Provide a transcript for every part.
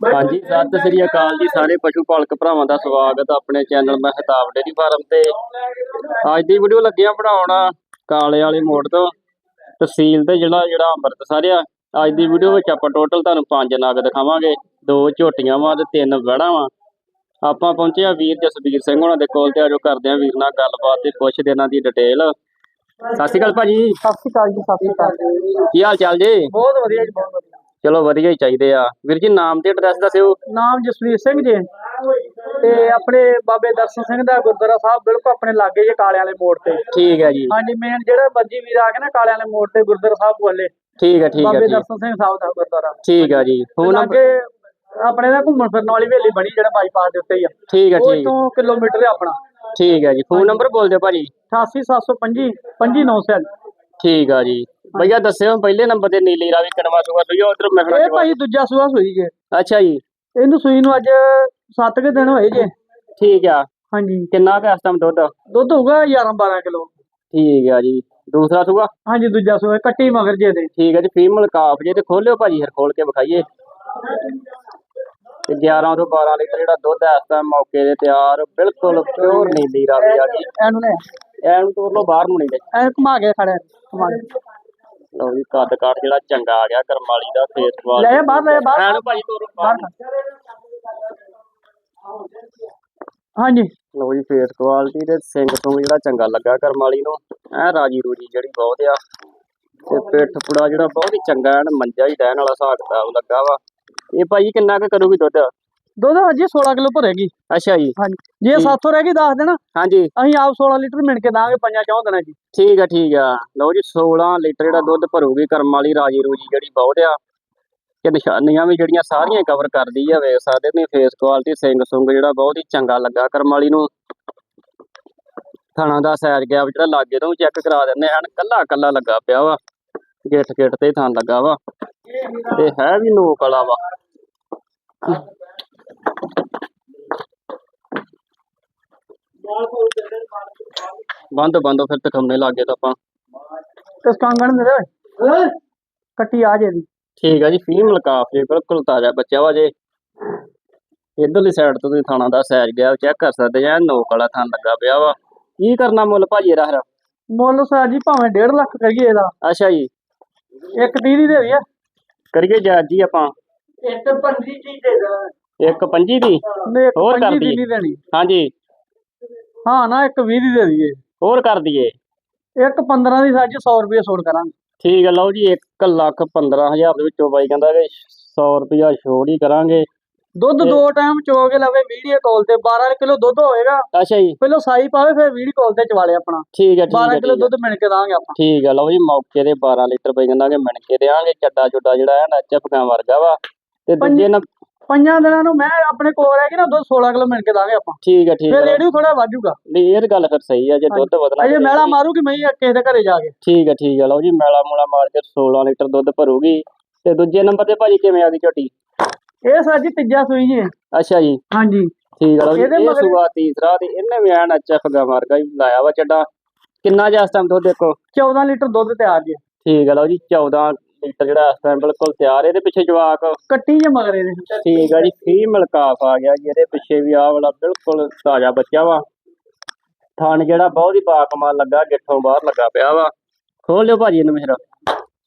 ਹਾਂਜੀ ਸਤਿ ਸ੍ਰੀ ਅਕਾਲ ਜੀ ਸਾਰੇ ਪਸ਼ੂ ਪਾਲਕ ਭਰਾਵਾਂ ਦਾ ਸਵਾਗਤ ਆਪਣੇ ਚੈਨਲ ਮਹਿਤਾਬ ਡੇਰੀ ਫਾਰਮ ਤੇ। ਅੱਜ ਦੀ ਵੀਡੀਓ ਲੱਗਿਆ ਬਣਾਉਣ ਕਾਲੇ ਵਾਲੇ ਮੋੜ ਤੋਂ ਤਹਿਸੀਲ ਤੇ ਜਿਹੜਾ ਜਿਹੜਾ ਅੰਮ੍ਰਿਤਸਰ ਆ। ਅੱਜ ਦੀ ਵੀਡੀਓ ਵਿੱਚ ਆਪਾਂ ਟੋਟਲ ਤੁਹਾਨੂੰ ਪੰਜ ਨਗ ਦਿਖਾਵਾਂਗੇ ਦੋ ਝੋਟੀਆਂ ਵਾਂ ਤੇ ਤਿੰਨ ਵੜਾ ਵਾਂ। ਆਪਾਂ ਪਹੁੰਚੇ ਆ ਵੀਰ ਜਸਵੀਰ ਸਿੰਘ ਉਹਨਾਂ ਦੇ ਕੋਲ ਤੇ ਆਜੋ ਕਰਦੇ ਆ ਵੀਰ ਨਾਲ ਗੱਲਬਾਤ ਤੇ ਪੁੱਛਦੇ ਇਹਨਾਂ ਦੀ ਡਿਟੇਲ ਸਤਿ ਸ਼੍ਰੀ ਅਕਾਲ ਭਾਜੀ। ਸਤਿ ਸ਼੍ਰੀ ਅਕਾਲ ਜੀ ਸਤਿ ਸ਼੍ਰੀ ਅਕਾਲ। ਕੀ ਹਾਲ ਚਾਲ ਜੀ? ਬਹੁਤ ਵਧੀਆ ਜੀ ਬਹੁਤ ਵਧੀਆ। ਚਲੋ ਵਧੀਆ ਹੀ ਚਾਹੀਦੇ ਆ। ਵੀਰ ਜੀ ਨਾਮ ਤੇ ਐਡਰੈਸ ਦੱਸਿਓ। ਨਾਮ ਜਸਵੀਰ ਸਿੰਘ ਜੀ। ਤੇ ਆਪਣੇ ਬਾਬੇ ਦਰਸ਼ਨ ਸਿੰਘ ਦਾ ਗੁਰਦੁਆਰਾ ਸਾਹਿਬ ਬਿਲਕੁਲ ਆਪਣੇ ਲਾਗੇ ਜੇ ਕਾਲੇ ਵਾਲੇ ਮੋੜ ਤੇ। ਠੀਕ ਹੈ ਜੀ। ਹਾਂਜੀ ਮੇਨ ਜਿਹੜਾ ਬੱਜੀ ਵੀਰ ਆ ਕੇ ਨਾ ਕਾਲੇ ਵਾਲੇ ਮੋੜ ਤੇ ਗੁਰਦੁਆਰਾ ਸਾਹਿਬ ਕੋਲੇ। ਠੀਕ ਹੈ ਠੀਕ ਹੈ ਬਾਬੇ ਦਰਸ਼ਨ ਸਿੰਘ ਸਾਹਿਬ ਦਾ ਗੁਰਦੁਆਰਾ। ਠੀਕ ਹੈ ਜੀ। ਫੋਨ ਨੰਬਰ ਲਾਗੇ ਆਪਣੇ ਦਾ ਘੁੰਮਣ ਫਿਰਨ ਵਾਲੀ ਹਵੇਲੀ ਬਣੀ ਜਿਹੜਾ ਬਾਈਪਾਸ ਦੇ ਉੱਤੇ ਹੀ ਆ। ਠੀਕ ਹੈ ਉਹ ਠੀਕ। ਤੋਂ ਕਿਲੋਮੀਟਰ ਹੈ ਆਪਣਾ। ਠੀਕ ਹੈ ਜੀ। ਫੋਨ ਨੰਬਰ ਬੋਲ ਦਿਓ ਭਾਜੀ। 88725 25900 ਠੀਕ ਆ ਜੀ। ਭਈਆ ਦੱਸਿਓ ਪਹਿਲੇ ਨੰਬਰ ਤੇ ਨੀਲੀ ਰਾਵੀ ਕਣਵਾ ਸੁਗਾ ਸੁਈ ਉਧਰ ਮਖਣਾ ਇਹ ਭਾਈ ਦੂਜਾ ਸੂਆ ਸੂਈ ਜੇ। ਅੱਛਾ ਜੀ। ਇਹਨੂੰ ਸੂਈ ਨੂੰ ਅੱਜ 7 ਕੁ ਦਿਨ ਹੋਏ ਜੇ। ਠੀਕ ਆ। ਹਾਂਜੀ। ਕਿੰਨਾ ਕੁ ਇਸ ਟਾਈਮ ਦੁੱਧ? ਦੁੱਧ ਹੋਊਗਾ 11 12 ਕਿਲੋ। ਠੀਕ ਆ ਜੀ। ਦੂਸਰਾ ਸੁਗਾ ਹਾਂਜੀ ਦੂਜਾ ਸੂਆ ਕੱਟੀ ਮਗਰ ਜੇ ਦੇ ਠੀਕ ਹੈ ਜੀ ਫੀਮੇਲ ਕਾਫ ਜੇ ਤੇ ਖੋਲਿਓ ਭਾਜੀ ਫਿਰ ਖੋਲ ਕੇ ਵਿਖਾਈਏ। ਤੇ 11 ਤੋਂ 12 ਲੀਟਰ ਜਿਹੜਾ ਦੁੱਧ ਹੈ ਇਸ ਟਾਈਮ ਮੌਕੇ ਦੇ ਤਿਆਰ ਬਿਲਕੁਲ ਪਿਓਰ ਨੀਲੀ ਰਾਵੀ ਆ ਗਈ ਇਹਨੂੰ ਲੈ। ਐਨ ਤੋਰ ਲੋ ਬਾਹਰ ਨੂੰ ਨਹੀਂ ਐ ਘੁਮਾ ਕੇ ਖੜਾ ਘੁਮਾ ਕੇ। ਲਓ ਜੀ ਕੱਦ ਕਾਠ ਜਿਹੜਾ ਚੰਗਾ ਆ ਗਿਆ ਕਰਮਾਲੀ ਦਾ ਫੇਸ ਵਾਲ ਲੈ ਜਾ ਬਾਹਰ ਲੈ ਜਾ ਬਾਹਰ। ਐਨ ਭਾਜੀ ਤੋਰੋ ਬਾਹਰ। ਹਾਂਜੀ। ਲੋ ਜੀ ਫੇਸ ਕੁਆਲਿਟੀ ਤੇ ਸਿੰਘ ਤੋਂ ਜਿਹੜਾ ਚੰਗਾ ਲੱਗਾ ਕਰਮਾਲੀ ਨੂੰ। ਐ ਰਾਜੀ ਰੂਜੀ ਜਿਹੜੀ ਬਹੁਤ ਆ। ਤੇ ਪਿੱਠ ਪੁੜਾ ਜਿਹੜਾ ਬਹੁਤ ਹੀ ਚੰਗਾ ਐਨ ਮੰਜਾ ਹੀ ਡੈਣ ਵਾਲਾ ਹਿਸਾਬ ਕਿਤਾਬ ਲੱਗਾ ਵਾ। ਇਹ ਭਾਈ ਕਿੰਨਾ ਕੁ ਕਰੂਗੀ ਦੁੱਧ? ਦੁੱਧ ਹਜੇ 16 ਕਿਲੋ ਭਰੇਗੀ ਅੱਛਾ ਜੀ। ਹਾਂਜੀ। ਜੇ 700 ਰਹਿ ਗਈ ਦੱਸ ਦੇਣਾ। ਹਾਂਜੀ। ਅਸੀਂ ਆਪ 16 ਲੀਟਰ ਮਿਣ ਕੇ ਦਾਂਗੇ ਪੰਜਾਂ ਚੌਂ ਦਿਨਾਂ ਜੀ ਠੀਕ ਆ ਠੀਕ ਆ। ਲਓ ਜੀ 16 ਲੀਟਰ ਜਿਹੜਾ ਦੁੱਧ ਭਰੂਗੀ ਕਰਮ ਵਾਲੀ ਰਾਜੀ ਰੂਜੀ ਜਿਹੜੀ ਬਹੁਤ ਆ ਤੇ ਨਿਸ਼ਾਨੀਆਂ ਵੀ ਜਿਹੜੀਆਂ ਸਾਰੀਆਂ ਕਵਰ ਕਰਦੀ ਆ ਵੇਖ ਸਕਦੇ ਨੇ ਫੇਸ ਕੁਆਲਿਟੀ ਸਿੰਘ ਸੁੰਗ ਜਿਹੜਾ ਬਹੁਤ ਹੀ ਚੰਗਾ ਲੱਗਾ ਕਰਮ ਵਾਲੀ ਨੂੰ। ਥਾਣਾ ਦਾ ਸੈਰ ਗਿਆ ਜਿਹੜਾ ਲਾਗੇ ਤੋਂ ਚੈੱਕ ਕਰਾ ਦਿੰਦੇ ਹਨ ਕੱਲਾ ਕੱਲਾ ਲੱਗਾ ਪਿਆ ਵਾ। ਗਿੱਠ ਗਿੱਠ ਤੇ ਥਾਂ ਲੱਗਾ ਵਾ। ਤੇ ਹੈ ਵੀ ਨੋਕ ਵਾਲਾ ਵਾ। ਬੰਦ ਬੰਦ ਫਿਰ ਤਖਮਨੇ ਲਾਗੇ ਤਾਂ ਆਪਾਂ। ਕਿਸ ਕਾਂਗਣ ਦੇ ਰੇ ਕੱਟੀ ਆ ਜੇ ਦੀ ਠੀਕ ਆ ਜੀ ਫੀਮੇਲ ਕਾਫ ਜੀ ਬਿਲਕੁਲ ਤਾਜ਼ਾ ਬੱਚਾ ਵਾ ਜੇ। ਇਧਰਲੀ ਸਾਈਡ ਤੋਂ ਤੁਸੀਂ ਥਾਣਾ ਦਾ ਸੈਜ ਗਿਆ ਚੈੱਕ ਕਰ ਸਕਦੇ ਆ ਨੋਕ ਵਾਲਾ ਥਾਂ ਲੱਗਾ ਪਿਆ ਵਾ। ਕੀ ਕਰਨਾ ਮੁੱਲ ਭਾਜੀ ਇਹਦਾ ਫਿਰ? ਮੁੱਲ ਸਰ ਜੀ ਭਾਵੇਂ 1.5 ਲੱਖ ਕਰੀਏ ਇਹਦਾ। ਅੱਛਾ ਜੀ। ਇੱਕ 30 ਦੀ ਦੇ ਦਈਏ। ਕਰੀਏ ਜਾਇਜ਼ ਜੀ ਆਪਾਂ। ਇੱਕ 25 ਦੀ ਦੇ ਦਾ ਇੱਕ ਪੰਜੀ ਦੀ? ਨਹੀਂ ਇੱਕ ਹੋਰ ਕਰ 25 ਦੀ ਦਈਏ। ਨਹੀਂ ਦੇਣੀ। ਹਾਂਜੀ। ਹਾਂ ਨਾ ਇੱਕ 20 ਦੀ ਦੇ ਦਈਏ। ਹੋਰ ਕਰ ਦਈਏ। ਇੱਕ 15 ਦੀ ਸੱਜ 100 ਰੁਪਏ ਛੋੜ ਕਰਾਂਗੇ। ਠੀਕ ਹੈ ਲਓ ਜੀ 1 ਲੱਖ 15000 ਦੇ ਵਿੱਚੋਂ ਬਾਈ ਕਹਿੰਦਾ ਕਿ 100 ਰੁਪਇਆ ਛੋੜ ਹੀ ਕਰਾਂਗੇ। ਦੁੱਧ ਦੋ ਟਾਈਮ ਚੋ ਕੇ ਲਵੇ ਵੀਡੀਓ ਕਾਲ ਤੇ 12 ਕਿਲੋ ਦੁੱਧ ਹੋਏਗਾ। ਅੱਛਾ ਜੀ। ਪਹਿਲਾਂ ਸਾਈ ਪਾਵੇ ਫਿਰ ਵੀਡੀਓ ਕਾਲ ਤੇ ਚਵਾਲੇ ਆਪਣਾ। ਠੀਕ ਹੈ ਠੀਕ 12 ਹੈ ਕਿਲੋ ਠੀਕ ਹੈ। ਦੁੱਧ ਮਿਣ ਕੇ ਦਾਂਗੇ ਆਪਾਂ। ਠੀਕ ਹੈ ਲਓ ਜੀ ਮੌਕੇ ਦੇ 12 ਲੀਟਰ ਬਾਈ ਕਹਿੰਦਾ ਕਿ ਮਿਣ ਕੇ ਦੇਾਂਗੇ ਚੱਡਾ ਚੁੱਡਾ ਜਿਹੜਾ ਹੈ ਨਾ ਚੱਪਕਾਂ ਵਰਗਾ ਵਾ। ਤੇ ਦੂਜੇ ਨਾ ਪੰਜਾਂ ਦਿਨਾਂ ਨੂੰ ਮੈਂ ਆਪਣੇ ਕੋਲ ਰਹਿ ਗਈ ਨਾ ਦੁੱਧ 16 ਕਿਲੋ ਮਿਣ ਕੇ ਦਾਂਗੇ ਆਪਾਂ। ਠੀਕ ਹੈ ਠੀਕ ਫਿਰ ਹੈ। ਰੇੜੀ ਥੋੜਾ ਵਾਜੂਗਾ ਨਹੀਂ ਇਹ ਤਾਂ ਗੱਲ ਫਿਰ ਸਹੀ ਹੈ ਜੇ ਦੁੱਧ ਵਧਣਾ ਅਜੇ ਮੈਲਾ ਮਾਰੂਗੀ ਮੈਂ ਕਿਸੇ ਦੇ ਘਰੇ ਜਾ ਕੇ। ਠੀਕ ਹੈ ਠੀਕ ਹੈ ਲਓ ਜੀ ਮੈਲਾ ਮੂਲਾ ਮਾਰ ਕੇ 16 ਲੀਟਰ ਦੁੱਧ ਭਰੂਗੀ। ਤੇ ਦੂਜੇ ਨੰਬਰ ਤੇ ਭਾਜੀ ਕਿਵੇਂ ਆ ਗਈ ਝੋਟੀ? ਇਹ ਸਾਜੀ ਤੀਜਾ ਸੂਈ ਜੀ। ਅੱਛਾ ਜੀ। ਹਾਂਜੀ। ਠੀਕ ਹੈ ਲਓ ਜੀ ਇਹ ਸੂਆ ਤੀਸਰਾ ਤੇ ਇਹਨੇ ਵੀ ਐਨ ਅੱਛਾ ਫਗਾ ਮਾਰ ਕੇ ਲਾਇਆ ਵਾ ਚੱਡਾ। ਕਿੰਨਾ ਜਿਹਾ ਇਸ ਟਾਈਮ ਦੁੱਧ ਦੇਖੋ? 14 ਲੀਟਰ ਦੁੱਧ ਤਿਆਰ ਜੀ। ਠੀਕ ਹੈ ਲਓ ਜੀ 14 ਲੀਟਰ ਜਿਹੜਾ ਇਸ ਟਾਈਮ ਬਿਲਕੁਲ ਤਿਆਰ ਇਹਦੇ ਪਿੱਛੇ ਜਵਾਕ ਕੱਟੀ ਜੇ ਮਗਰ ਇਹਦੇ ਠੀਕ ਹੈ ਜੀ ਫੀਮੇਲ ਕਾਫ ਆ ਗਿਆ ਜੀ। ਇਹਦੇ ਪਿੱਛੇ ਵੀ ਆਹ ਵਾਲਾ ਬਿਲਕੁਲ ਤਾਜ਼ਾ ਬੱਚਾ ਵਾ। ਥਣ ਜਿਹੜਾ ਬਹੁਤ ਹੀ ਬਾਕਮਾਲ ਲੱਗਾ ਗਿੱਠੋਂ ਬਾਹਰ ਲੱਗਾ ਪਿਆ ਵਾ। ਖੋਲ ਲਿਓ ਭਾਜੀ ਇਹਨੂੰ ਮੇਰਾ।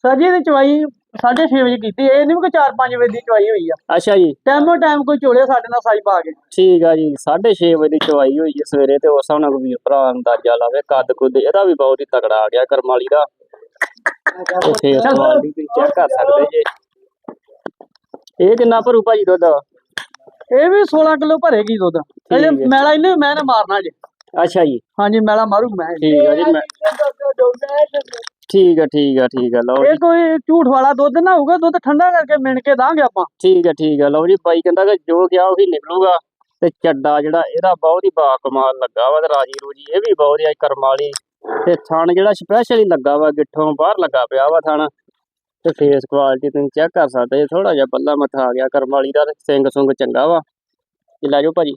ਸਰ ਜੀ ਇਹਦੀ ਚਵਾਈ 6:30 ਵਜੇ ਕੀਤੀ ਇਹ ਨਹੀਂ ਕਿ 4-5 ਵਜੇ ਦੀ ਚਵਾਈ ਹੋਈ ਆ। ਅੱਛਾ ਜੀ। ਟਾਈਮੋ ਟਾਈਮ ਕੋਈ ਚੋਲੇ ਸਾਡੇ ਨਾਲ ਸਾਈ ਪਾ ਕੇ। ਠੀਕ ਆ ਜੀ 6:30 ਵਜੇ ਦੀ ਚਵਾਈ ਹੋਈ ਹੈ ਸਵੇਰੇ ਤੇ ਉਸ ਹਿਸਾਬ ਨਾਲ ਕੋਈ ਵੀਰ ਭਰਾ ਅੰਦਾਜ਼ਾ ਲਾਵੇ ਕੱਦ ਕੁੱਦ ਇਹਦਾ ਵੀ ਬਹੁਤ ਹੀ ਤਕੜਾ ਆ ਗਿਆ ਕਰਮਾਲੀ ਦਾ। ਤੇ ਫੇਸ ਕੁਆਲਿਟੀ ਤੁਸੀਂ ਚੈੱਕ ਕਰ ਸਕਦੇ ਜੇ। ਇਹ ਕਿੰਨਾ ਭਰੂ ਭਾਜੀ ਦੁੱਧ? ਇਹ ਵੀ 16 ਕਿਲੋ ਭਰੇਗੀ ਦੁੱਧ। ਅਜੇ ਹੈ। ਮੈਲਾ ਇਹਨੇ ਮੈਂ ਨਾ ਮਾਰਨਾ ਜੇ। ਅੱਛਾ ਜੀ। ਹਾਂਜੀ ਮੈਲਾ ਮਾਰੂ ਮੈਂ। ਠੀਕ ਆ ਜੀ ਮੈਂ ਠੀਕ ਆ ਠੀਕ ਆ ਠੀਕ ਆ ਲਓ ਇਹ ਜੀ। ਕੋਈ ਝੂਠ ਵਾਲਾ ਦੁੱਧ ਨਾ ਹੋਊਗਾ ਦੁੱਧ ਠੰਡਾ ਕਰਕੇ ਮਿਣ ਕੇ ਦਾਂਗੇ ਆਪਾਂ। ਠੀਕ ਆ ਠੀਕ ਆ ਲਓ ਜੀ ਬਾਈ ਕਹਿੰਦਾ ਕਿ ਜੋ ਗਿਆ ਉਹੀ ਨਿਕਲੂਗਾ। ਤੇ ਚੱਡਾ ਜਿਹੜਾ ਇਹਦਾ ਬਹੁਤ ਹੀ ਬਾਕਮਾਲ ਲੱਗਾ ਵਾ ਤੇ ਰਾਜੀ ਰੂਜੀ ਇਹ ਵੀ ਬਹੁਤ ਹੀ ਕਰਮ ਵਾਲੀ। ਤੇ ਥਣ ਜਿਹੜਾ ਸਪੈਸ਼ਲੀ ਲੱਗਾ ਵਾ, ਗਿੱਠੋਂ ਬਾਹਰ ਲੱਗਾ ਪਿਆ ਵਾ ਥਣ। ਤੇ ਫੇਸ ਕੁਆਲਿਟੀ ਤੁਸੀਂ ਚੈੱਕ ਕਰ ਸਕਦੇ ਜੇ ਥੋੜਾ ਜਿਹਾ ਪੱਲਾ ਮੱਥਾ ਆ ਗਿਆ, ਕਰਮ ਵਾਲੀ ਦਾ ਸਿੰਘ ਸੁੰਗ ਚੰਗਾ ਵਾ। ਇਹ ਲੈ ਜਾਓ ਭਾਜੀ।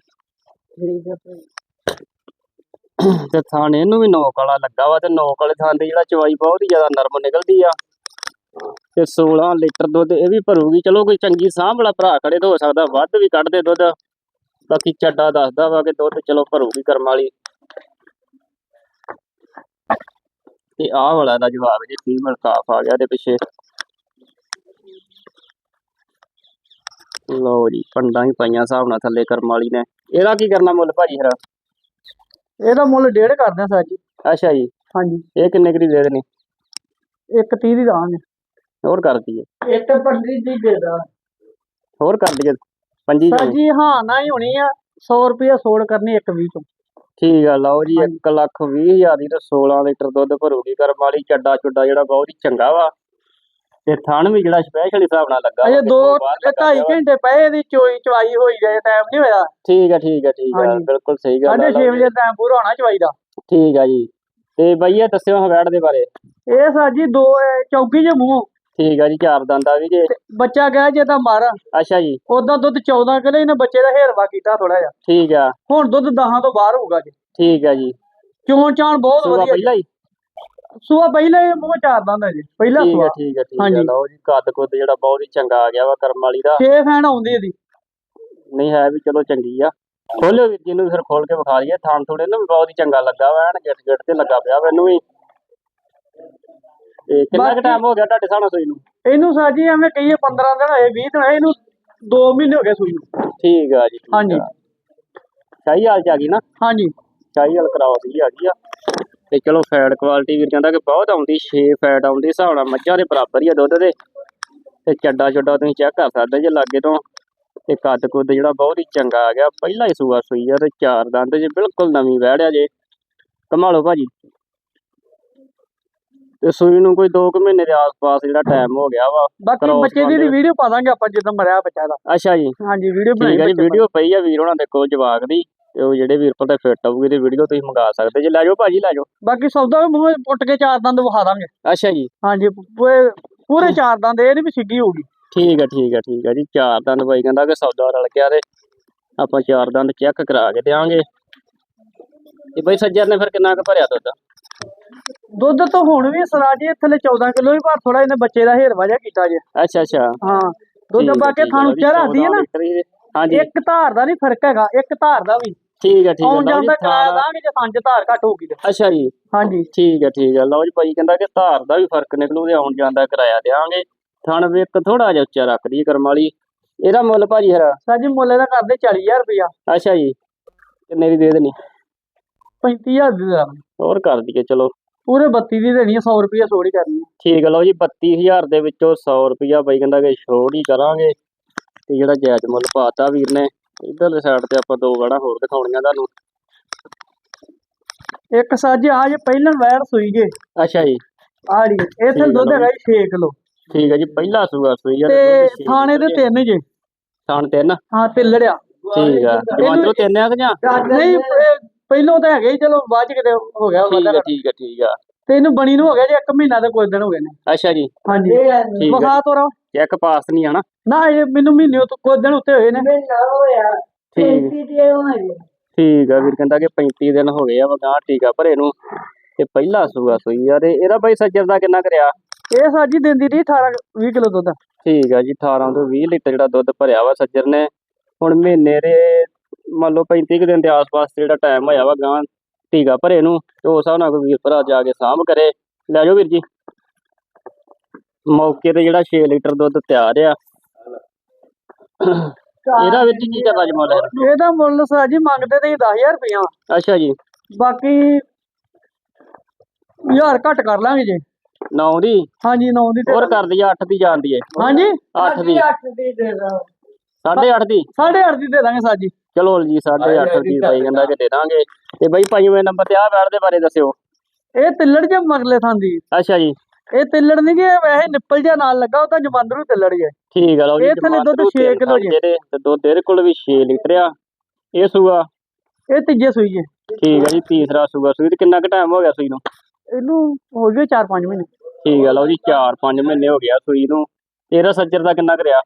ਤੇ ਥਣ ਇਹਨੂੰ ਵੀ ਨੋਕ ਵਾਲਾ ਲੱਗਾ ਵਾ, ਤੇ ਨੋਕ ਵਾਲੇ ਥਣ ਦੀ ਜਿਹੜਾ ਚਵਾਈ ਬਹੁਤ ਹੀ ਜ਼ਿਆਦਾ ਨਰਮ ਨਿਕਲਦੀ ਆ। ਤੇ 16 ਲੀਟਰ ਦੁੱਧ ਇਹ ਵੀ ਭਰੂਗੀ। ਚਲੋ ਕੋਈ ਚੰਗੀ ਸਾਂਭ ਵਾਲਾ ਭਰਾ ਖੜੇ ਤਾਂ ਹੋ ਸਕਦਾ, ਵੱਧ ਵੀ ਕੱਢ ਦੇ ਦੁੱਧ। ਬਾਕੀ ਚੱਡਾ ਦੱਸਦਾ ਵਾ ਕਿ ਦੁੱਧ ਚਲੋ ਭਰੂਗੀ ਕਰਮ ਵਾਲੀ। ਤੇ ਆਹ ਵਾਲਾ ਦਾ ਜਵਾਬ ਜੇ ਫੀਮੇਲ ਕਾਫ ਆ ਗਿਆ ਦੇ ਪਿੱਛੇ। ਲਓ ਜੀ ਪੰਡਾਂ ਹੀ ਪਾਈਆਂ ਹਿਸਾਬ ਨਾਲ ਥੱਲੇ ਕਰਮ ਵਾਲੀ ਨੇ। ਇਹਦਾ ਕੀ ਕਰਨਾ ਮੁੱਲ ਭਾਜੀ ਫਿਰ? ਇਹਦਾ ਮੁੱਲ ਡੇਢ ਕਰਦੇ ਆ ਸਰ ਜੀ। ਅੱਛਾ ਜੀ। ਹਾਂਜੀ। ਇਹ ਕਿੰਨੇ ਕਰੀ ਦੇ ਦੇਣੀ? ਇੱਕ 30 ਦੀ ਦਾਂਗੇ। ਹੋਰ ਕਰ ਦਈਏ। ਇੱਕ 25 ਦੀ ਦੇ ਦਾਂ। ਹੋਰ ਕਰ ਦਈਏ। ਪੰਜੀ ਸਰ ਜਾਣੀ। ਜੀ ਹਾਂ ਨਾ ਹੀ ਹੋਣੀ ਆ। 100 ਰੁਪਏ ਸੋੜ ਕਰਨੀ ਇੱਕ 20 ਚੋਂ ਠੀਕ ਆ ਲਓ ਜੀ 1 ਲੱਖ 20 ਹਜ਼ਾਰ ਦੀ ਤੇ 16 ਲੀਟਰ ਦੁੱਧ ਭਰੂਗੀ ਕਰਮ ਵਾਲੀ ਚੱਡਾ ਚੁੱਡਾ ਜਿਹੜਾ ਬਹੁਤ ਹੀ ਚੰਗਾ ਵਾ। ਤੇ ਥਣ ਵੀ ਜਿਹੜਾ ਸਪੈਸ਼ਲ ਹਿਸਾਬ ਨਾਲ ਲੱਗਾ ਅਜੇ ਵਾ, ਦੋ ਦੇਖੋ ਬਾਹਰ ਤੇ ਲੱਗਾ ਢਾਈ ਪਿਆ ਵਾ। ਘੰਟੇ ਪਏ ਇਹਦੀ ਚੋਈ ਚਵਾਈ ਹੋਈ ਜਾਏ ਟਾਈਮ ਨਹੀਂ ਹੋਇਆ। ਠੀਕ ਆ ਠੀਕ ਆ ਠੀਕ ਆ। ਬਿਲਕੁਲ ਸਹੀ ਗੱਲ ਆ ਛੇ ਲਓ ਜੀ। ਵਜੇ ਟਾਈਮ ਪੂਰਾ ਹੋਣਾ ਚਵਾਈ ਦਾ। ਠੀਕ ਆ ਜੀ। ਤੇ ਬਈ ਇਹ ਦੱਸਿਓ ਹਵੈੜ ਦੇ ਬਾਰੇ। ਇਹ ਸਰ ਜੀ ਦੋ ਚੌਕੀ ਜੇ ਮੂੰਹ। ਠੀਕ ਆ ਜੀ ਚਾਰ ਦੰਦਾ ਵੀ ਜੇ। ਬੱਚਾ ਗਿਆ ਜੇ ਤਾਂ ਮਰ। ਅੱਛਾ ਜੀ। ਉਦੋਂ ਦੁੱਧ 14 ਕਿਲੋ ਇਹਨੇ ਬੱਚੇ ਦਾ ਹੇਰਵਾ ਕੀਤਾ ਥੋੜਾ ਜਿਹਾ। ਠੀਕ ਆ। ਹੁਣ ਦੁੱਧ 10 ਤੋਂ ਬਾਹਰ ਹੋਊਗਾ ਜੀ। ਠੀਕ ਆ ਜੀ। ਚੋਣ ਚਾਣ ਬਹੁਤ ਵਧੀਆ ਪਹਿਲਾਂ ਹੀ? ਸੂਆ ਪਹਿਲੇ ਮੂੰਹ ਚਾਰ ਦੰਦ ਜੀ। ਪਹਿਲਾ ਸੂਆ। ਠੀਕ ਆ ਠੀਕ ਆ। ਲਓ ਜੀ ਕੱਦ ਕੁੱਦ ਜਿਹੜਾ ਬਹੁਤ ਹੀ ਚੰਗਾ ਆ ਗਿਆ ਵਾ ਕਰਮ ਵਾਲੀ ਦਾ। 6 ਫੈਨ ਆਉਂਦੀ ਇਹਦੀ। ਨਹੀਂ ਹੈ ਵੀ ਚਲੋ ਚੰਗੀ ਆ। ਖੋਲਿਓ ਵੀਰ ਜੀ ਨੂੰ ਫਿਰ ਖੋਲ ਕੇ ਵਿਖਾ ਲਈਏ ਥਾਣ ਥੋੜੇ ਨਾ ਬਹੁਤ ਹੀ ਚੰਗਾ ਲੱਗਾ ਵਾ ਐਨ ਗਿੱਟ ਗਿੱਟ ਤੇ ਲੱਗਾ ਪਿਆ ਮੈਨੂੰ ਵੀ। ਤੇ ਕਿੰਨਾ ਕੁ ਟਾਈਮ ਹੋ ਗਿਆ ਤੁਹਾਡੇ ਸਾਹਮਣੇ ਸੂਈ ਨੂੰ? ਇਹਨੂੰ ਸਰ ਜੀ ਐਵੇਂ ਕਹੀਏ 15 ਦਿਨ ਹੋਏ 20 ਦਿਨ ਹੋਏ ਇਹਨੂੰ 2 ਮਹੀਨੇ ਹੋ ਗਏ ਸੂਈ ਨੂੰ। ਠੀਕ ਆ ਜੀ ਠੀਕ ਹਾਂਜੀ। ਆ। ਸ਼ਾਹੀ ਹਾਲ ਚ ਆ ਗਈ ਨਾ? ਹਾਂਜੀ। ਸ਼ਾਹੀ ਹਾਲ ਕਰਾਓ ਸੀ ਆ ਗਈ ਆ। ਤੇ ਚਲੋ ਫੈਟ ਕੁਆਲਿਟੀ ਵੀਰ ਕਹਿੰਦਾ ਕਿ ਬਹੁਤ ਆਉਂਦੀ 6 ਫੈਟ ਆਉਂਦੀ ਹਿਸਾਬ ਨਾਲ ਮੱਝਾਂ ਦੇ ਬਰਾਬਰ ਹੀ ਆ ਦੁੱਧ ਦੇ। ਤੇ ਚੱਡਾ ਚੱਡਾ ਤੁਸੀਂ ਚੈੱਕ ਕਰ ਸਕਦੇ ਜੇ ਲਾਗੇ ਤੋਂ। ਤੇ ਕੱਦ ਕੁੱਦ ਜਿਹੜਾ ਬਹੁਤ ਹੀ ਚੰਗਾ ਆ ਗਿਆ ਪਹਿਲਾ ਹੀ ਸੂਆ ਸੂਈ ਆ ਤੇ ਚਾਰ ਦੰਦ ਜੇ ਬਿਲਕੁਲ ਨਵੀਂ ਵਹਿੜਿਆ ਜੇ। ਕਮਾਲੋ ਭਾਜੀ। ਤੇ ਸੂਈ ਨੂੰ ਕੋਈ 2 ਕੁ ਮਹੀਨੇ ਦੇ ਆਸ-ਪਾਸ ਜਿਹੜਾ ਟਾਈਮ ਹੋ ਗਿਆ ਵਾ ਬਾਕੀ Cross ਬੱਚੇ ਦੀ ਪਾਉਂਦੇ। ਵੀਡੀਓ ਪਾ ਦਾਂਗੇ ਆਪਾਂ ਜਦੋਂ ਮਰਿਆ ਬੱਚਾ ਦਾ। ਅੱਛਾ ਜੀ। ਹਾਂਜੀ ਵੀਡੀਓ ਠੀਕ ਹੈ ਜੀ ਵੀਡੀਓ ਪਈ ਆ ਵੀਰ ਉਹਨਾਂ ਦੇ ਕੋਲ ਜਵਾਕ ਦੀ ਤੇ ਉਹ ਜਿਹੜੇ ਵੀਰ ਕੋਲ ਤੇ ਫਿੱਟ ਆਊਗੀ ਤੇ ਵੀਡੀਓ ਤੁਸੀਂ ਮੰਗਾ ਸਕਦੇ। ਜੇ ਲੈ ਜਾਓ ਭਾਜੀ ਲੈ ਜਾਓ। ਬਾਕੀ ਸੌਦਾ ਵੀ ਮੂੰਹ ਪੁੱਟ ਕੇ ਚਾਰ ਦੰਦ ਵਿਖਾ ਦਾਂਗੇ। ਅੱਛਾ ਜੀ। ਹਾਂਜੀ ਪੂਰੇ ਪੂਰੇ ਚਾਰ ਦੰਦ ਇਹ ਨਹੀਂ ਵੀ ਸਿੱਗੀ ਹੋਊਗੀ। ਠੀਕ ਹੈ ਠੀਕ ਹੈ ਠੀਕ ਹੈ ਜੀ ਚਾਰ ਦੰਦ ਬਾਈ ਕਹਿੰਦਾ ਕਿ ਸੌਦਾ ਰਲ ਗਿਆ ਤੇ ਆਪਾਂ ਚਾਰ ਦੰਦ ਚੈੱਕ ਕਰਾ ਕੇ ਦਿਆਂਗੇ। ਤੇ ਬਾਈ ਸੱਜਰ ਨੇ ਫਿਰ ਕਿੰਨਾ ਕੁ ਭਰਿਆ ਦੁੱਧ? ਦੁੱਧ ਤਾਂ ਹੁਣ ਵੀ ਸਰਾਜੀ ਥੱਲੇ 14 ਕਿਲੋ ਹੀ ਪਰ ਥੋੜਾ ਇਹਨੇ ਬੱਚੇ ਦਾ ਹੇਰਵਾ ਜਿਹਾ ਕੀਤਾ ਜੇ। ਅੱਛਾ ਅੱਛਾ। ਹਾਂ ਦੁੱਧ ਠੀਕ ਹੈ, ਥਾਣ ਜੀ, ਉੱਚਾ ਰੱਖਦੀ ਹੈ 14 ਨਾ। ਹਾਂਜੀ। ਇੱਕ ਧਾਰ ਦਾ ਨਹੀਂ ਫ਼ਰਕ ਹੈਗਾ ਇੱਕ ਧਾਰ ਦਾ ਵੀ। ਠੀਕ ਹੈ ਠੀਕ ਹੈ ਆਉਣ ਲਓ ਜਾਣ ਜੀ ਦਾ ਕਿਰਾਇਆ ਦਾਂਗੇ ਜੇ ਪੰਜ ਧਾਰ ਘੱਟ ਹੋਊਗੀ ਤੇ। ਅੱਛਾ ਜੀ। ਹਾਂਜੀ। ਠੀਕ ਹੈ ਠੀਕ ਹੈ ਲਓ ਜੀ ਭਾਈ ਕਹਿੰਦਾ ਕਿ ਧਾਰ ਦਾ ਵੀ ਫ਼ਰਕ ਨਿਕਲੂ ਤੇ ਆਉਣ ਜਾਣ ਦਾ ਕਿਰਾਇਆ ਦਿਆਂਗੇ। ਥਣ ਵੀ ਇੱਕ ਥੋੜਾ ਜਿਹਾ ਉੱਚਾ ਰੱਖਦੀ ਕਰਮ ਵਾਲੀ। ਇਹਦਾ ਮੁੱਲ ਭਾਜੀ ਹਰਾ ਸਾਜੀ ਮੁੱਲੇ ਦਾ ਕਰਦੇ 40000 ਰੁਪਇਆ। ਅੱਛਾ ਜੀ ਕਿੰਨੇ ਦੀ ਦੇ ਦੇਣੀ? 35000 ਦੀ ਦਾਂਗੇ ਹੋਰ ਕਰ ਦਈਏ ਚਲੋ। ਪੂਰੇ 32 ਦੀ ਦੇਣੀ ਹੈ 100 ਰੁਪਇਆ ਛੋੜ ਹੀ ਕਰਨੀ ਹੈ ਠੀਕ ਹੈ ਲਓ ਜੀ 32000 ਦੇ ਵਿੱਚੋਂ 100 ਰੁਪਿਆ ਬਾਈ ਕਹਿੰਦਾ ਕਿ ਛੋੜ ਹੀ ਕਰਾਂਗੇ ਤੇ ਜਿਹੜਾ ਜਾਇਜ਼ ਮੁੱਲ ਪਾਤਾ ਵੀਰ ਨੇ ਇਧਰਲੇ ਸਾਈਡ ਤੇ ਆਪਾਂ ਦੋ ਗਾਣਾ ਹੋਰ ਦਿਖਾਉਣੀਆਂ ਤੁਹਾਨੂੰ। ਇੱਕ ਸਾਜੀ ਆ ਜੇ ਪਹਿਲਾਂ ਵੈਰ ਸੂਈ ਜੇ। ਅੱਛਾ ਜੀ। ਆ ਰਹੀ ਇਹ ਹੈ ਤੇ ਦੁੱਧ ਹੈਗਾ 6 ਕਿਲੋ। ਠੀਕ ਹੈ ਜੀ ਪਹਿਲਾ ਸੂਆ ਸੂਈ ਆ ਤੇ ਥਾਣੇ ਦੇ ਜੇ। ਤਿੰਨ ਜੇ। ਥਾਣ ਤਿੰਨ? ਹਾਂ ਤਿੱਲੜਿਆ ਠੀਕ ਆ। ਜਵਾਂਦਰੋਂ ਤਿੰਨ ਆ ਕਿ ਜਾਂ? ਨਹੀਂ ਪਹਿਲੋਂ ਤਾਂ ਹੈਗੇ ਹੀ, ਚਲੋ ਬਾਅਦ ਚ ਕਿਤੇ ਹੋ ਗਿਆ ਠੀਕ ਵਾਧਾ ਹੈ ਠੀਕ ਹੈ ਠੀਕ ਆ। ਤੇ ਇਹਨੂੰ ਬਣੀ ਨੂੰ ਹੋ ਗਿਆ ਜੇ ਇੱਕ ਮਹੀਨਾ ਤੇ ਕੁਝ ਦਿਨ ਹੋ ਗਏ ਨੇ। ਅੱਛਾ ਜੀ। ਹਾਂਜੀ। ਹੈ। ਵਿਖਾ ਤੋਰਾ। ਚੈੱਕ ਪਾਸ ਨਹੀਂ ਆਣਾ ਨਾ। ਇਹ ਮੈਨੂੰ ਮਹੀਨੇ ਤੋਂ ਕੁਝ ਦਿਨ ਉੱਤੇ ਹੋਏ ਨੇ। ਠੀਕ। ਠੀਕ ਆ ਵੀਰ ਕਹਿੰਦਾ ਕਿ 35 ਦਿਨ ਹੋ ਗਏ ਆ ਵਗਾਂ ਟੀਕਾ ਭਰੇ ਨੂੰ ਤੇ ਪਹਿਲਾ ਸੂਆ ਸੂਈ ਆ ਤੇ ਇਹਦਾ ਬਾਈ ਸੱਜਰ ਦਾ ਕਿੰਨਾ ਕਰਿਆ? ਇਹ ਸਾਜੀ ਦਿੰਦੀ ਰਹੀ 18 20 ਕਿਲੋ ਦੁੱਧ। ਠੀਕ ਆ ਜੀ 18 ਤੋਂ 20 ਲੀਟਰ ਜਿਹੜਾ ਦੁੱਧ ਭਰਿਆ ਵਾ ਸੱਜਰ ਨੇ। ਹੁਣ ਮਹੀਨੇ ਦੇ ਮੰਨ ਲਓ 35 ਕੁ ਦਿਨ ਦੇ ਆਸ-ਪਾਸ ਜਿਹੜਾ ਟਾਈਮ ਹੋਇਆ ਵਾ ਗਾਂ ਟੀਕਾ ਭਰੇ ਨੂੰ ਤੇ ਉਸ ਹਿਸਾਬ ਨਾਲ ਕੋਈ ਵੀਰ ਭਰਾ ਜਾ ਕੇ ਸਾਂਭ ਕਰੇ। ਲੈ ਜਾਓ ਵੀਰ ਜੀ। ਮੌਕੇ ਤੇ ਜਿਹੜਾ 6 ਲੀਟਰ ਦੁੱਧ ਤਿਆਰ ਆ। ਇਹਦਾ ਜੀ ਕੀ ਕਰਦਾ ਜੀ ਮੁੱਲ? ਇਹਦਾ? ਇਹਦਾ ਮੁੱਲ ਸਾਜੀ ਮੰਗਦੇ ਤੇ 10000 ਰੁਪਇਆ ਅੱਛਾ ਜੀ। ਬਾਕੀ ਯਾਰ ਘੱਟ ਕਰ ਲਾਂਗੇ ਜੇ। ਨੌ ਦੀ? ਹਾਂਜੀ 9 ਦੀ ਹੋਰ ਕਰ ਦਈਏ 8 ਦੀ ਜਾਂਦੀ ਏ ਹਾਂਜੀ? 8 ਦੀ। 8 ਦੀ ਦੇ ਦਾਂ 8.5 ਦੀ? 8.5 ਦੀ ਦੇ ਦਾਂਗੇ ਸਾਜੀ ਚਲੋ ਜੀ 8.5 ਦੀ ਭਾਈ ਕਹਿੰਦਾ ਕਿ ਦੇ ਦਾਂਗੇ। ਤੇ ਬਾਈ ਪੰਜਵੇਂ ਨੰਬਰ ਤੇ ਆ ਬੈਠ ਦੇ ਬਾਰੇ ਦੱਸਿਓ। ਇਹ ਤਿੱਲੜ ਜੇ ਮਗਲੇ ਥਾਂਦੀ ਅੱਛਾ ਜੀ। ਇਹ ਤਿੱਲੜ ਨਹੀਂ ਕਿ ਵੈਸੇ ਨਿੱਪਲ ਜਿਹਾ ਨਾਲ ਲੱਗਾ ਉਹ ਤਾਂ ਜਮਾਂਦਰੂ ਤਿੱਲੜ ਜੇ ਠੀਕ ਆ ਲਓ ਜੀ ਇਹ ਥੱਲੇ ਦੁੱਧ ਜਮਾਂਦਰੂ ਛੇ ਤਿੰਨ ਕਿੱਲੋ ਜੀ। ਤੇ ਦੁੱਧ ਇਹਦੇ ਕੋਲ ਵੀ 6 ਲੀਟਰ ਆ। ਇਹ ਸੂਆ? ਇਹ ਤੀਜੇ ਸੂਈ ਜੇ ਠੀਕ ਆ ਜੀ ਤੀਸਰਾ ਸੂਆ। ਸੂਈ ਤੇ ਕਿੰਨਾ ਕੁ ਟਾਈਮ ਹੋ ਗਿਆ ਸੂਈ ਨੂੰ? ਇਹਨੂੰ ਹੋ ਗਏ 4-5 ਮਹੀਨੇ। ਠੀਕ ਆ ਲਓ ਜੀ 4-5 ਮਹੀਨੇ ਹੋ ਗਿਆ ਸੂਈ ਨੂੰ। ਤੇਰਾ ਸੱਜਰ ਦਾ ਕਿੰਨਾ ਕਰਿਆ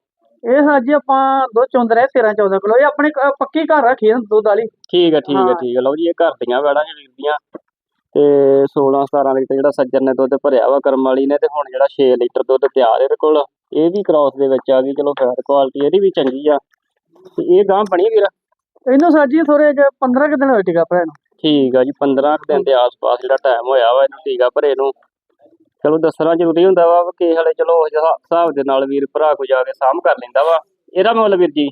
ਇਹ ਸਾਜੀ ਆਪਾਂ ਦੋ ਚੁੰਦ ਰਹੇ 13-14 ਕਿਲੋ। ਇਹ ਆਪਣੇ ਕ- ਪੱਕੀ ਘਰ ਰੱਖੀ ਆ ਦੁੱਧ ਵਾਲੀ। ਠੀਕ ਆ ਠੀਕ ਹਾਂ। ਠੀਕ ਆ ਲਓ ਜੀ ਇਹ ਘਰ ਦੀਆਂ ਵੈੜਾਂ ਜੀ ਵੀਰ ਦੀਆਂ। ਤੇ 16 17 ਲੀਟਰ ਜਿਹੜਾ ਸੱਜਰ ਨੇ ਦੁੱਧ ਭਰਿਆ ਵਾ ਕਰਮ ਵਾਲੀ ਨੇ ਤੇ ਹੁਣ ਜਿਹੜਾ 6 ਲੀਟਰ ਦੁੱਧ ਤਿਆਰ ਇਹਦੇ ਕੋਲ। ਇਹ ਵੀ ਕ੍ਰਾਸ ਦੇ ਵਿੱਚ ਆ ਗਈ ਚਲੋ ਫੈਟ ਕੁਆਲਿਟੀ ਇਹਦੀ ਵੀ ਚੰਗੀ ਆ। ਤੇ ਇਹ ਗਾਂ ਬਣੀ ਵੀਰ? ਇਹਨੂੰ ਸਾਜੀ ਥੋੜੇ ਜਿਹੇ 15 ਕੁ ਦਿਨ ਹੋਏ ਟਿਕਾ ਭਰਾ ਨੂੰ। ਠੀਕ ਆ ਜੀ 15 ਕੁ ਦਿਨ ਦੇ ਆਸ-ਪਾਸ ਜਿਹੜਾ ਟਾਈਮ ਹੋਇਆ ਵਾ ਇਹਨੂੰ ਟੀਕਾ ਭਰੇ ਨੂੰ। ਚਲੋ ਦੱਸਣਾ ਜ਼ਰੂਰੀ ਹੁੰਦਾ ਵਾ ਕਿ ਹਲੇ ਚਲੋ ਉਸ ਹਿਸਾ- ਹਿਸਾਬ ਦੇ ਨਾਲ ਵੀਰ ਭਰਾ ਕੋ ਜਾ ਕੇ ਸਾਂਭ ਕਰ ਲੈਂਦਾ ਵਾ। ਇਹਦਾ ਮੁੱਲ ਵੀਰ ਜੀ?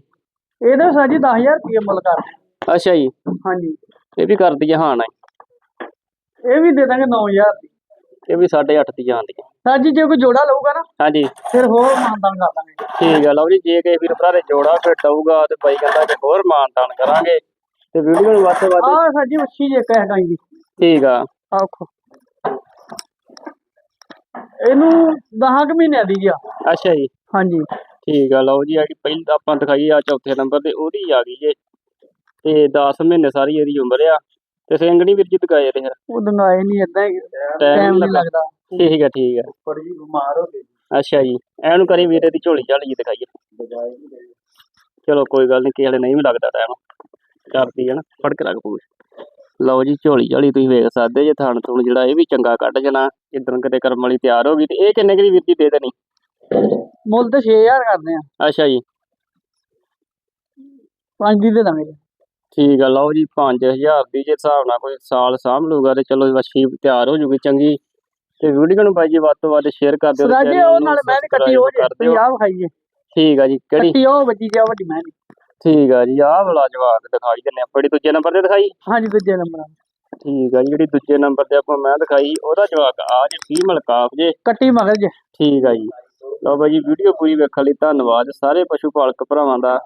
ਇਹਦੇ ਸਾਜੀ 10000 ਰੁਪਏ ਮੁੱਲ ਕਰ ਅੱਛਾ ਜੀ। ਹਾਂਜੀ। ਇਹ ਵੀ ਕਰ ਦਈਏ ਹਾਂ ਨਾ ਇਹ ਵੀ ਦੇ ਦਾਂਗੇ 9000 ਦੀ। ਇਹ ਵੀ 8.5 ਦੀ ਜਾਂਦੀ ਹੈ ਸਾਜੀ ਜੇ ਕੋਈ ਜੋੜਾ ਲਊਗਾ ਨਾ ਹਾਂਜੀ ਫਿਰ ਹੋਰ ਮਾਨਦਾਨ ਕਰ ਦਾਂਗੇ। ਠੀਕ ਆ ਲਓ ਜੀ ਜੇ ਕਿਸੇ ਵੀਰ ਭਰਾ ਦੇ ਜੋੜਾ ਫਿਰ ਦਊਗਾ ਤੇ ਬਾਈ ਕਹਿੰਦਾ ਕਿ ਹੋਰ ਮਾਨਤਾਨ ਕਰਾਂਗੇ ਤੇ ਵੀਡੀਓ ਨੂੰ ਵੱਧ ਤੋਂ ਵੱਧ ਆਹ ਸਾਜੀ ਮੱਛੀ ਜੇ ਕਹਿ ਗਾਂ ਜੀ। ਠੀਕ ਆ। ਆਖੋ ਇਹਨੂੰ 10 ਕੁ ਮਹੀਨਿਆਂ ਦੀ ਆ। ਅੱਛਾ ਜੀ। ਹਾਂਜੀ। ਠੀਕ ਆ ਲਓ ਜੀ ਜਿਹੜੀ ਪਹਿਲੀ ਆਪਾਂ ਦਿਖਾਈ ਆ ਚੌਥੇ ਨੰਬਰ ਤੇ ਉਹਦੀ ਆ ਗਈ ਜੇ। ਤੇ 10 ਮਹੀਨੇ ਸਾਰੀ ਇਹਦੀ ਉਮਰ ਆ। ਤੇ ਸਿੰਘਣੀ ਵੀਰ ਜੀ ਦਿਖਾਏ ਤੇ ਫਿਰ ਉਹ ਦੰਗਾਏ ਨਹੀਂ ਇਦਾਂ ਟਾਈਮ ਨਹੀਂ ਲੱਗਦਾ। ਠੀਕ ਆ ਠੀਕ ਆ। ਥੋੜੀ ਜਿਹੀ ਬਿਮਾਰ ਹੋ ਗਈ। ਅੱਛਾ ਜੀ। ਐਨੂੰ ਕਰੀ ਵੀਰੇ ਦੀ ਝੋਲੀ ਝਾਲੀ ਜੀ ਦਿਖਾਈਏ। ਚਲੋ ਕੋਈ ਗੱਲ ਨਹੀਂ ਕਿਸੇ ਵੇਲੇ ਨਹੀਂ ਵੀ ਲੱਗਦਾ ਟਾਈਮ ਕਰਦੀ ਹੈ ਨਾ ਫੜ ਕੇ ਰੱਖ ਪੂਛ ਲਓ ਜੀ ਝੋਲੀ ਝਾਲੀ ਤੁਸੀਂ ਵੇਖ ਸਕਦੇ ਜੇ ਥਣ ਥੁਣ ਜਿਹੜਾ ਇਹ ਵੀ ਚੰਗਾ ਕੱਢ ਜਣਾ ਇਦਾਂ ਕਿਤੇ ਕਰਮ ਵਾਲੀ ਤਿਆਰ ਹੋ ਗਈ ਤੇ ਇਹ ਕਿੰਨੇ ਕੁ ਦੀ ਵੀਰ ਜੀ ਦੇ ਦੇਣੀ? ਮੁੱਲ ਤੇ 6000 ਕਰਦੇ ਆ। ਅੱਛਾ ਜੀ। ਪੰਜ ਦੀ ਦੇ ਦਾਂਗੇ। ਠੀਕ ਆ ਲਓ ਜੀ 5000 ਦੀ ਜੇ ਹਿਸਾਬ ਨਾਲ ਕੋਈ ਸਾਲ ਸਾਂਭ ਲੂਗਾ ਤੇ ਚਲੋ ਵੱਛੀ ਤਿਆਰ ਹੋ ਜੂਗੀ ਚੰਗੀ। ਤੇ ਵੀਡੀਓ ਨੂੰ ਬਾਈ ਜੀ ਵੱਧ ਤੋਂ ਵੱਧ ਸ਼ੇਅਰ ਕਰ ਦਿਓ ਸਰਾਜੇ ਉਹ ਨਾਲ ਮੈਂ ਕੱਟੀ ਹੋ ਜੇ ਕਰ ਆਹ ਖਾਈਏ। ਠੀਕ ਆ ਜੀ ਕਿਹੜੀ? ਕੱਟੀ ਉਹ ਵੱਜੀ ਜਾ ਵੱਡੀ ਮੈਂ ਠੀਕ ਆ ਜੀ ਆਹ ਵਾਲਾ ਜਵਾਬ ਦਿਖਾਈ ਦਿੰਨੇ ਆ। ਬੜੀ ਦੂਜੇ ਨੰਬਰ ਤੇ ਦਿਖਾਈ? ਹਾਂਜੀ ਦੂਜੇ ਨੰਬਰ ਠੀਕ ਆ ਜੀ ਜਿਹੜੀ ਦੂਜੇ ਨੰਬਰ ਤੇ ਆਪਾਂ ਮੈਂ ਦਿਖਾਈ ਉਹਦਾ ਜਵਾਬ ਆ ਜੇ ਫੀਮਲ ਕਾਫ ਜੇ। ਕੱਟੀ ਮਗਰ ਜੇ। ਠੀਕ ਆ ਜੀ। ਲਓ ਬਾਈ ਜੀ ਵੀਡੀਓ ਪੂਰੀ ਵੇਖਣ ਲਈ ਧੰਨਵਾਦ। ਸਾਰੇ ਪਸ਼ੂ ਪਾਲਕ ਭਰਾਵਾਂ ਦਾ